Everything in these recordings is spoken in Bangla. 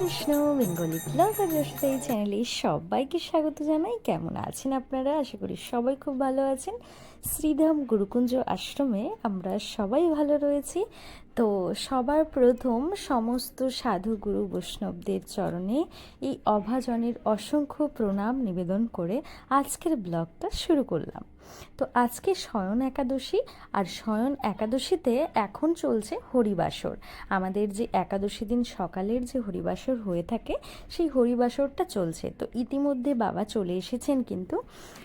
কৃষ্ণ বেঙ্গলি ব্লগ আর এই চ্যানেলে সবাইকে স্বাগত জানাই। কেমন আছেন আপনারা? আশা করি সবাই খুব ভালো আছেন। শ্রীধাম গুরুকুঞ্জ আশ্রমে আমরা সবাই ভালো রয়েছি। তো সবার প্রথম সমস্ত সাধু গুরু বৈষ্ণবদের চরণে এই অভাজনের অসংখ্য প্রণাম নিবেদন করে আজকের ব্লগটা শুরু করলাম। তো আজকে শয়ন একাদশী আর শয়ন একাদশীতে এখন চলছে হরিবাসর। আমাদের যে একাদশী দিন সকালের যে হরিবাসর হয়ে থাকে, সেই হরিবাসরটা চলছে। তো ইতিমধ্যে বাবা চলে এসেছেন কিন্তু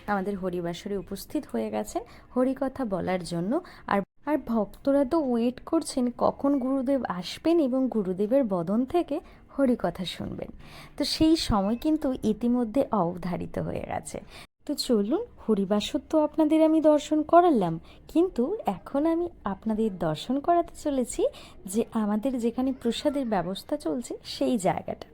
আমাদের হরিবাসরে উপস্থিত হয়ে গেছেন হরিকথা বলার জন্য। আর আর ভক্তরা তো ওয়েট করছেন কখন গুরুদেব আসবেন এবং গুরুদেবের বদন থেকে হরিকথা শুনবেন। তো সেই সময় কিন্তু ইতিমধ্যে অবধারিত হয়ে গেছে। তো চলুন হরিবাসর তো আপনাদের আমি দর্শন করালাম। কিন্তু এখন আমি আপনাদের দর্শন করাতে চলেছি যে আমাদের যেখানে প্রসাদের ব্যবস্থা চলছে, সেই জায়গাটা।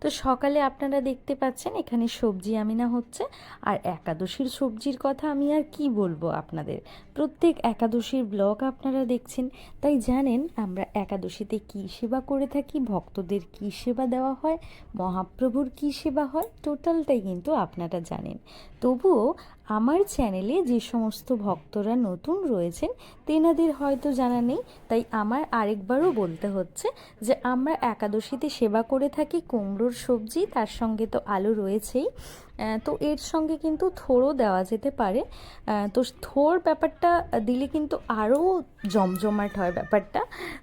তো সকালে আপনারা দেখতে পাচ্ছেন এখানে সবজি আমিনা হচ্ছে, আর একাদশীর সবজির কথা আমি আর কি বলব আপনাদের। প্রত্যেক একাদশীর ব্লগ আপনারা দেখছেন, তাই জানেন আমরা একাদশীতে কি সেবা করে থাকি, ভক্তদের কি সেবা দেওয়া হয়, মহাপ্রভুর কি সেবা হয়, টোটালটাই কিন্তু আপনারা জানেন। তবুও আমার চ্যানেলে যে সমস্ত ভক্তরা নতুন রয়েছেন, তেনাদের হয়তো জানা নেই, তাই আমার আরেকবারও বলতে হচ্ছে যে আমরা একাদশীতে সেবা করে থাকি কুমড়োর সবজি, তার সঙ্গে তো আলু রয়েছেই। তো এর সঙ্গে কিন্তু থোড়ও দেওয়া যেতে পারে। তো থোর ব্যাপারটা দিলে কিন্তু আরও জমজমাট হয় ব্যাপারটা।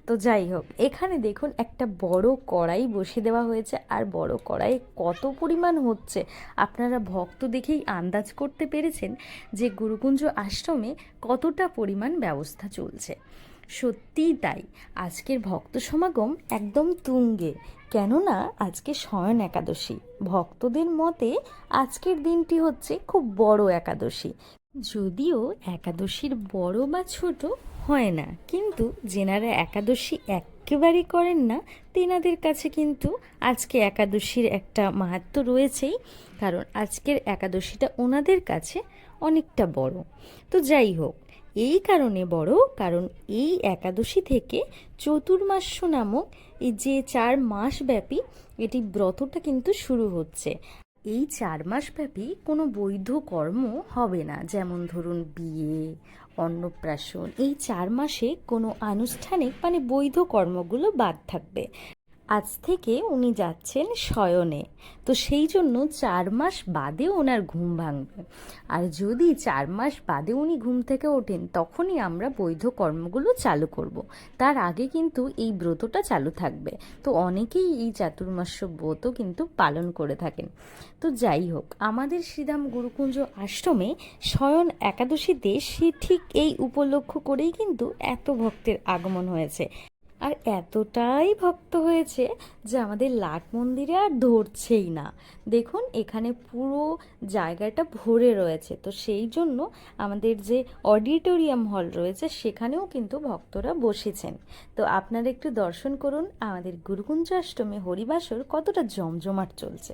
তো যাই হোক, এখানে দেখুন একটা বড় কড়াই বসিয়ে দেওয়া হয়েছে। আর বড় কড়াই কত পরিমাণ হচ্ছে আপনারা ভক্ত দেখেই আন্দাজ করতে পেরেছেন যে গুরুকুঞ্জ আশ্রমে কতটা পরিমাণ ব্যবস্থা চলছে। সত্যিই তাই। আজকের ভক্ত সমাগম একদম তুঙ্গে। কেননা আজকে শয়ন একাদশী। ভক্তদের মতে আজকের দিনটি হচ্ছে খুব বড় একাদশী। যদিও একাদশীর বড় বা ছোট হয় না, কিন্তু যেনারা একাদশী একেবারে করেন না, তেনাদের কাছে কিন্তু আজকে একাদশীর একটা মাহাত্ম রয়েছেই, কারণ আজকের একাদশীটা ওনাদের কাছে অনেকটা বড়। তো যাই হোক এই কারণে বড়, কারণ এই একাদশী থেকে চতুর্মাস্য নামক এই যে চার মাস ব্যাপী এটি ব্রতটা কিন্তু শুরু হচ্ছে। এই চার মাস ব্যাপী কোনো বৈধ কর্ম হবে না। যেমন ধরুন বিয়ে, অন্নপ্রাশন, এই চার মাসে কোনো আনুষ্ঠানিক মানে বৈধ কর্মগুলো বাদ থাকবে। আজ থেকে উনি যাচ্ছেন শয়নে। তো সেই জন্য চার মাস বাদে ওনার ঘুম ভাঙবে। আর যদি চার মাস বাদে উনি ঘুম থেকে ওঠেন, তখনই আমরা বৈধ কর্মগুলো চালু করব। তার আগে কিন্তু এই ব্রতটা চালু থাকবে। তো অনেকেই এই চাতুর্মাস্য ব্রত কিন্তু পালন করে থাকেন। তো যাই হোক, আমাদের শ্রীধাম গুরুকুঞ্জ আশ্রমে শয়ন একাদশীতে সে ঠিক এই উপলক্ষ করেই কিন্তু এত ভক্তের আগমন হয়েছে। আর এতটাই ভক্ত হয়েছে যে আমাদের লাট মন্দিরে আর ধরছেই না। দেখুন, এখানে পুরো জায়গাটা ভরে রয়েছে। তো সেই জন্য আমাদের যে অডিটোরিয়াম হল রয়েছে, সেখানেও কিন্তু ভক্তরা বসেছেন। তো আপনারা একটু দর্শন করুন, আমাদের গুরুকুঞ্জাষ্টমে হরিবাসর কতটা জমজমাট চলছে।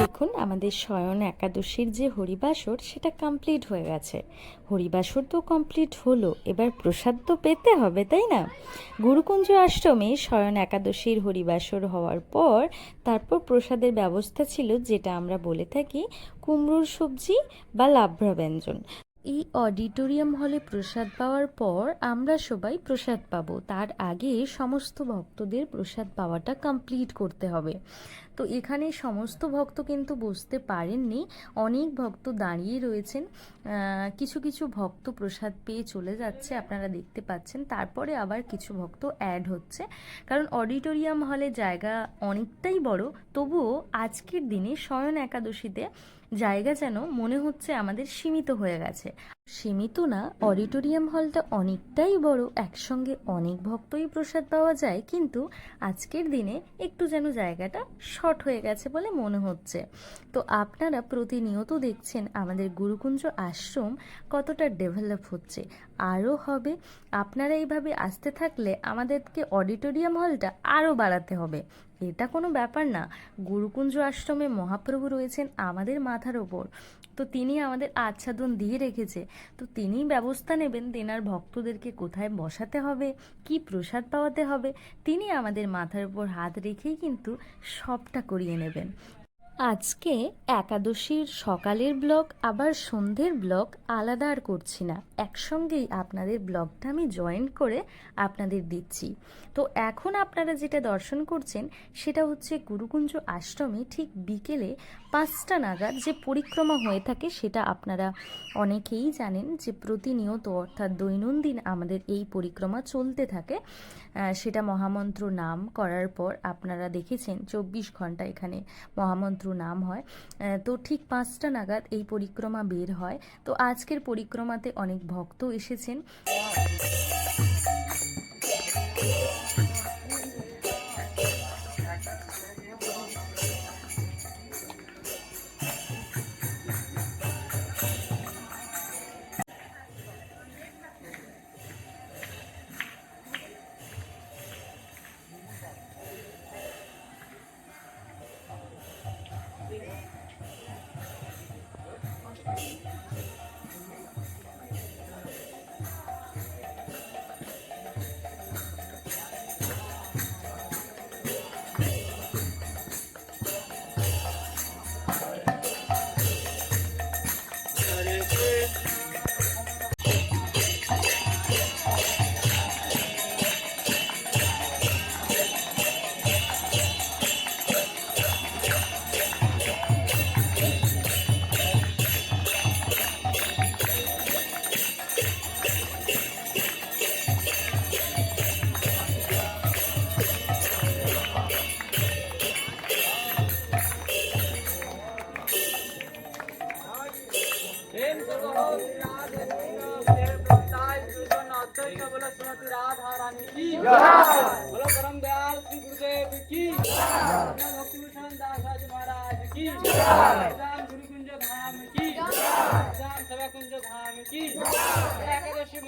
দেখুন, আমাদের শয়ন একাদশীর যে হরিবাসর, সেটা কমপ্লিট হয়ে গেছে। হরিবাসর তো কমপ্লিট হলো, এবার প্রসাদ তো পেতে হবে, তাই না? গুরুকুঞ্জ আশ্রমে শয়ন একাদশীর হরিবাসর হওয়ার পর, তারপর প্রসাদের ব্যবস্থা ছিল যেটা আমরা বলে থাকি কুমড়োর সবজি বা লাভ্রা ব্যঞ্জন। এই অডিটোরিয়াম হলে প্রসাদ পাওয়ার পর আমরা সবাই প্রসাদ পাবো। তার আগে সমস্ত ভক্তদের প্রসাদ পাওয়াটা কমপ্লিট করতে হবে। তো এখানে সমস্ত ভক্ত কিন্তু বুঝতে পারেননি। অনেক ভক্ত দাঁড়িয়ে রয়েছেন। কিছু কিছু ভক্ত প্রসাদ পেয়ে চলে যাচ্ছে, আপনারা দেখতে পাচ্ছেন। তারপরে আবার কিছু ভক্ত অ্যাড হচ্ছে। কারণ অডিটোরিয়াম হলে জায়গা অনেকটাই বড়, তবুও আজকের দিনে শয়ন একাদশীতে জায়গা যেন মনে হচ্ছে আমাদের সীমিত হয়ে গেছে। সীমিত না, অডিটোরিয়াম হলটা অনেকটাই বড়, একসঙ্গে অনেক ভক্তই প্রসাদ পাওয়া যায়, কিন্তু আজকের দিনে একটু যেন জায়গাটা শর্ট হয়ে গেছে বলে মনে হচ্ছে। তো আপনারা প্রতিনিয়ত দেখছেন আমাদের গুরুকুঞ্জ আশ্রম কতটা ডেভেলপ হচ্ছে। আরও হবে, আপনারা এইভাবে আসতে থাকলে আমাদেরকে অডিটোরিয়াম হলটা আরও বাড়াতে হবে। এটা কোনো ব্যাপার না। গুরুকুঞ্জ আশ্রমে মহাপ্রভু রয়েছেন আমাদের মাথার ওপর। তো তিনি আমাদের আচ্ছাদন দিয়ে রেখেছে। তো তিনিই ব্যবস্থা নেবেন তেনার ভক্তদেরকে কোথায় বসাতে হবে, কি প্রসাদ পাওয়াতে হবে। তিনি আমাদের মাথার উপর হাত রেখেই কিন্তু সবটা করিয়ে নেবেন। আজকে একাদশীর সকালের ব্লগ, আবার সন্ধ্যের ব্লগ আলাদা আর করছি না। একসঙ্গেই আপনাদের ব্লগটা আমি জয়েন করে আপনাদের দিচ্ছি। তো এখন আপনারা যেটা দর্শন করছেন, সেটা হচ্ছে গুরুকুঞ্জ আশ্রমে ঠিক বিকেলে পাঁচটা নাগাদ যে পরিক্রমা হয়ে থাকে, সেটা আপনারা অনেকেই জানেন যে প্রতিনিয়ত অর্থাৎ দৈনন্দিন আমাদের এই পরিক্রমা চলতে থাকে। সেটা মহামন্ত্র নাম করার পর আপনারা দেখেছেন, চব্বিশ ঘণ্টা এখানে মহামন্ত্র নাম হয়। তো ঠিক পাঁচটা নাগাদ এই পরিক্রমা বের হয়। তো আজকের পরিক্রমাতে অনেক ভক্ত এসেছেন।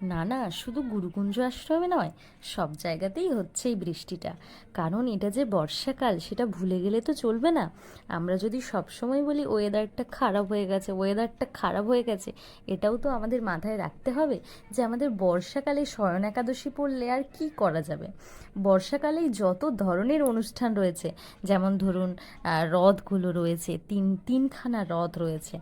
না না শুধু গুরুকুঞ্জ আশ্রমে নয় সব জায়গাতেই হচ্ছে এই বৃষ্টিটা। কারণ এটা যে বর্ষাকাল সেটা ভুলে গেলে তো চলবে না। আমরা যদি সবসময় বলি ওয়েদারটা খারাপ হয়ে গেছে ওয়েদারটা খারাপ হয়ে গেছে এটাও তো আমাদের মাথায় রাখতে হবে যে আমাদের বর্ষাকালে শয়ন একাদশী পড়লে আর কি করা যাবে? বর্ষাকালেই যত ধরনের অনুষ্ঠান রয়েছে যেমন ধরুন আহ, রথগুলো রয়েছে তিন তিনখানা রথ রয়েছে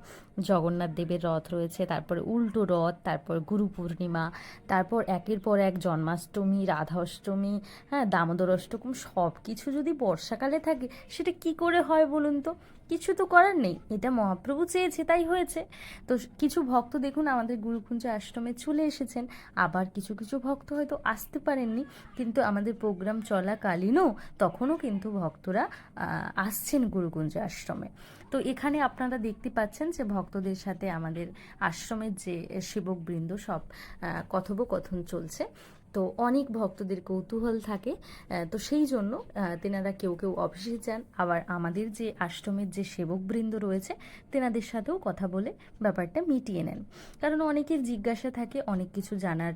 জগন্নাথ দেবের রথ রয়েছে, তারপর উল্টো রথ, তারপর গুরু পূর্ণিমা, তারপর একের পর এক জন্মাষ্টমী রাধা অষ্টমী হ্যাঁ দামোদর অষ্টকম সব কিছু যদি বর্ষাকালে থাকে, সেটা কি করে হয় বলুন তো? কিছু তো করার নেই, এটা মহাপ্রভু চেয়েছে, তাই হয়েছে। তো কিছু ভক্ত দেখুন, আমাদের গুরুকুঞ্জ আশ্রমে চলে এসেছেন, আবার কিছু কিছু ভক্ত হয়তো আসতে পারেননি, কিন্তু আমাদের প্রোগ্রাম চলাকালীনও তখনও কিন্তু ভক্তরা আসছেন গুরুকুঞ্জ আশ্রমে। তো এখানে আপনারা দেখতে পাচ্ছেন যে ভক্তদের সাথে আমাদের আশ্রমের যে সেবকবৃন্দ সব কথোপকথন চলছে। তো অনেক ভক্তদের কৌতূহল থাকে তো সেই জন্য তেনারা কেউ কেউ অফিসে যান। আবার আমাদের যে আশ্রমের যে সেবকবৃন্দ রয়েছে, তেনাদের সাথেও কথা বলে ব্যাপারটা মিটিয়ে নেন। কারণ অনেকের জিজ্ঞাসা থাকে, অনেক কিছু জানার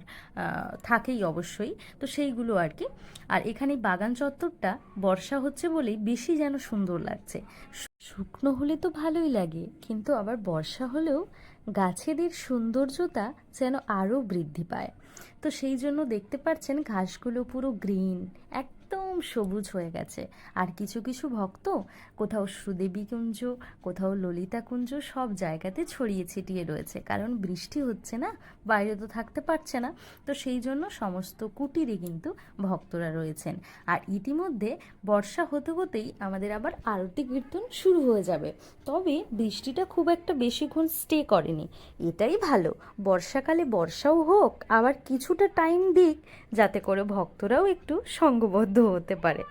থাকেই অবশ্যই, তো সেইগুলো আর কি। আর এখানে বাগান চত্বরটা বর্ষা হচ্ছে বলেই বেশি যেন সুন্দর লাগছে। শুকনো হলে তো ভালোই লাগে, কিন্তু আবার বর্ষা হলেও গাছেদের সৌন্দর্যতা যেন আরও বৃদ্ধি পায়। তো সেই জন্য দেখতে পাচ্ছেন ঘাসগুলো পুরো গ্রিন একদম সবুজ হয়ে গেছে। আর কিছু কিছু ভক্ত, কোথাও শ্রুদেবী কুঞ্জ, কোথাও ললিতা কুঞ্জ, সব জায়গাতে ছড়িয়ে ছিটিয়ে রয়েছে। কারণ বৃষ্টি হচ্ছে না, বাইরে তো থাকতে পারছে না। তো সেই জন্য সমস্ত কুটিরে কিন্তু ভক্তরা রয়েছেন। আর ইতিমধ্যে বর্ষা হতে হতেই আমাদের আবার আরতি কীর্তন শুরু হয়ে যাবে। তবে বৃষ্টিটা খুব একটা বেশিক্ষণ স্টে করেনি। এটাই ভালো। বর্ষাকালে বর্ষাও হোক, আবার কিছুটা টাইম দিক, যাতে করে ভক্তরাও একটু সঙ্গবদ্ধ হতে পারে।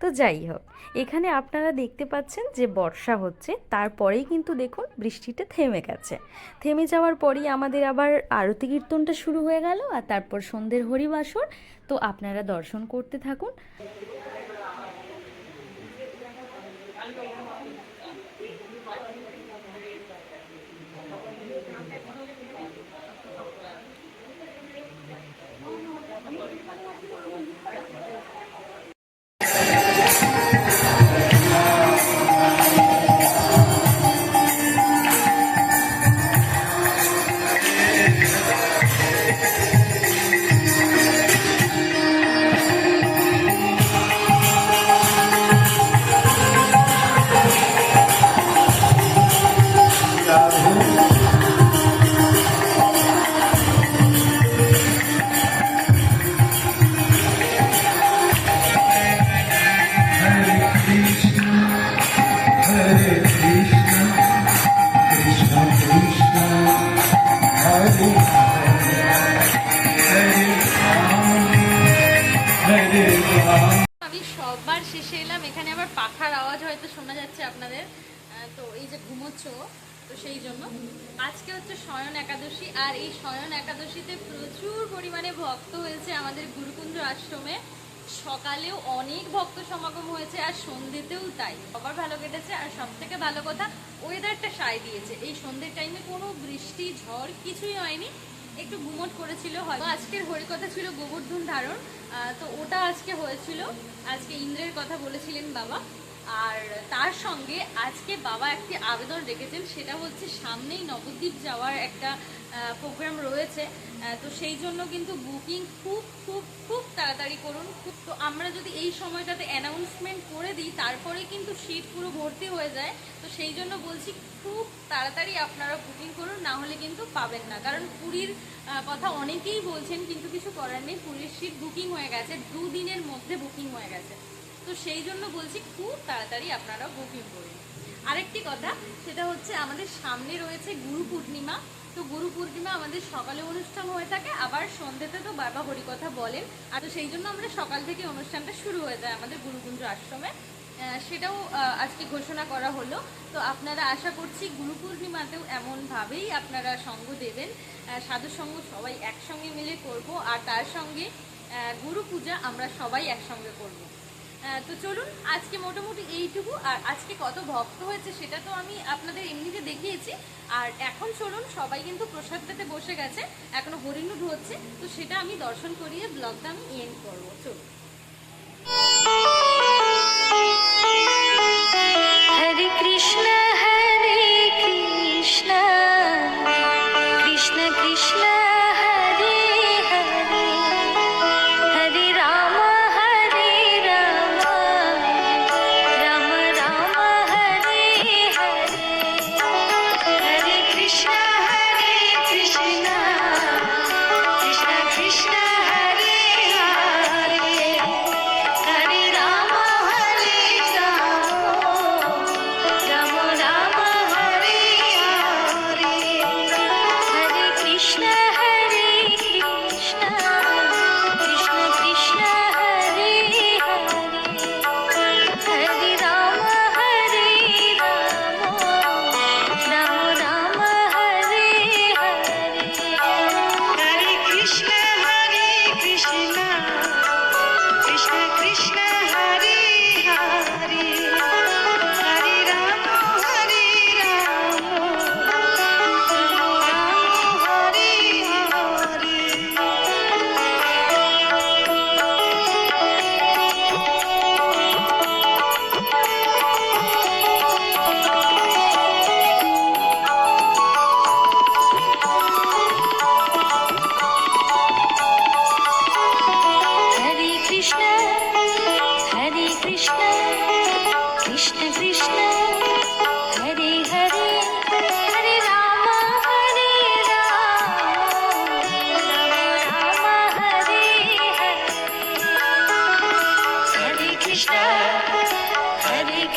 তো যাই হোক, এখানে আপনারা দেখতে পাচ্ছেন যে বর্ষা হচ্ছে, তারপরেই কিন্তু দেখুন বৃষ্টিটা থেমে গেছে। থেমে যাওয়ার পরই আমাদের আবার আরতি কীর্তনটা শুরু হয়ে গেল আর তারপর সন্ধ্যের হরিবাসর। তো আপনারা দর্শন করতে থাকুন। হয়তো শোনা যাচ্ছে আপনাদের তো এই যে ঘুমোচ্ছ, তো সেই জন্য। আজকে হচ্ছে শয়ন একাদশী, আর এই শয়ন একাদশীতে প্রচুর পরিমাণে ভক্ত হয়েছে আমাদের গুরুকুঞ্জ আশ্রমে। সকালেও অনেক ভক্ত সমাগম হয়েছে, আর সন্ধ্যেতেও তাই। সবার ভালো কেটেছে, আর সব থেকে ভালো কথা ওয়েদারটা সায় দিয়েছে। এই সন্ধ্যের টাইমে কোনো বৃষ্টি, ঝড় কিছুই হয়নি। একটু ঘুমট করেছিল হয়তো। আজকের হরিকথা ছিল গোবর্ধন ধারণ তো ওটা আজকে হয়েছিল। আজকে ইন্দ্রের কথা বলেছিলেন বাবা। আর তার সঙ্গে আজকে বাবা একটি আবেদন রেখেছেন, সেটা হচ্ছে সামনেই নবদ্বীপ যাওয়ার একটা প্রোগ্রাম রয়েছে। তো সেই জন্য কিন্তু বুকিং খুব খুব খুব তাড়াতাড়ি করুন। খুব তো আমরা যদি এই সময়টাতে অ্যানাউন্সমেন্ট করে দিই, তারপরে কিন্তু সিট পুরো ভর্তি হয়ে যায়। তো সেই জন্য বলছি, খুব তাড়াতাড়ি আপনারা বুকিং করুন, না হলে কিন্তু পাবেন না। কারণ পুরীর কথা অনেকেই বলছেন, কিন্তু কিছু করার নেই। পুরীর সিট বুকিং হয়ে গেছে, দুদিনের মধ্যে বুকিং হয়ে গেছে। তো সেই জন্য বলছি খুব তাড়াতাড়ি আপনারা বুকিং করুন আরেকটি কথা, সেটা হচ্ছে আমাদের সামনে রয়েছে গুরু পূর্ণিমা। তো গুরু পূর্ণিমা আমাদের সকালে অনুষ্ঠান হয়ে থাকে, আবার সন্ধ্যেতে তো বাবা হরিকথা বলেন। আর তো সেই জন্য আমরা সকাল থেকে অনুষ্ঠানটা শুরু হয়ে যায় আমাদের গুরুকুঞ্জ আশ্রমে। সেটাও আজকে ঘোষণা করা হলো। তো আপনারা আশা করছি গুরু পূর্ণিমাতেও এমনভাবেই আপনারা সঙ্গ দেবেন। সাধু সঙ্গ সবাই একসঙ্গে মিলে করব, আর তার সঙ্গে গুরু পূজা আমরা সবাই একসঙ্গে করব। তো চলুন, আজকে মোটামুটি এইটুকু, আর আজকে কত ভক্ত হয়েছে সেটা তো আমি আপনাদের এমনিতে দেখিয়েছি। আর এখন চলুন, সবাই কিন্তু প্রসাদ পেতে বসে গেছে, এখনও হরিণুট হচ্ছে, তো সেটা আমি দর্শন করিয়ে ব্লগটা আমি এন্ড করব। চলুন। হরে কৃষ্ণ হরে কৃষ্ণ কৃষ্ণ কৃষ্ণ।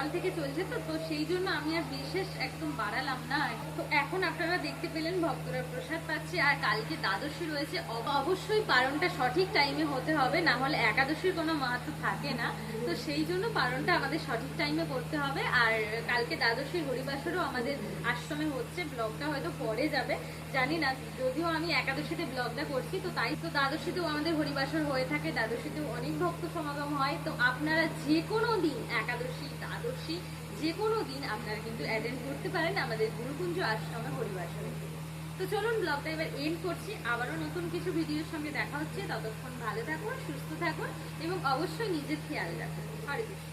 সকাল থেকে চলছে তো তো সেই জন্য আমি আর বিশেষ একদম বাড়ালাম না। তো এখন আপনারা দেখতে পেলেন ভক্তরা প্রসাদ পাচ্ছে আর কালকে দ্বাদশী রয়েছে। অবশ্যই পারণটা সঠিক টাইমে হতে হবে, না হলে একাদশীর কোনো মাহাত্ম থাকে না। তো সেই জন্য পারণটা আমাদের সঠিক টাইমে করতে হবে। আর কালকে দ্বাদশীর হরিবাসরও আমাদের আশ্রমে হচ্ছে ব্লগটা হয়তো পরে যাবে। জানি না, যদিও আমি একাদশীতে ব্লগটা করছি, তো তাই তো দ্বাদশীতেও আমাদের হরিবাসর হয়ে থাকে, দ্বাদশীতেও অনেক ভক্ত সমাগম হয়। তো আপনারা যে কোনো দিন একাদশী দ্বাদশী যে কোনো দিন আপনারা কিন্তু অ্যাটেন্ড করতে পারেন আমাদের গুরুকুঞ্জ আশ্রমে সঙ্গে তো চলুন ব্লগটা এবার এন্ড করছি। আবারও নতুন কিছু ভিডিওর সঙ্গে দেখা হচ্ছে। ততক্ষণ ভালো থাকুন, সুস্থ থাকুন এবং অবশ্যই নিজের খেয়াল রাখুন। হরে কৃষ্ণ।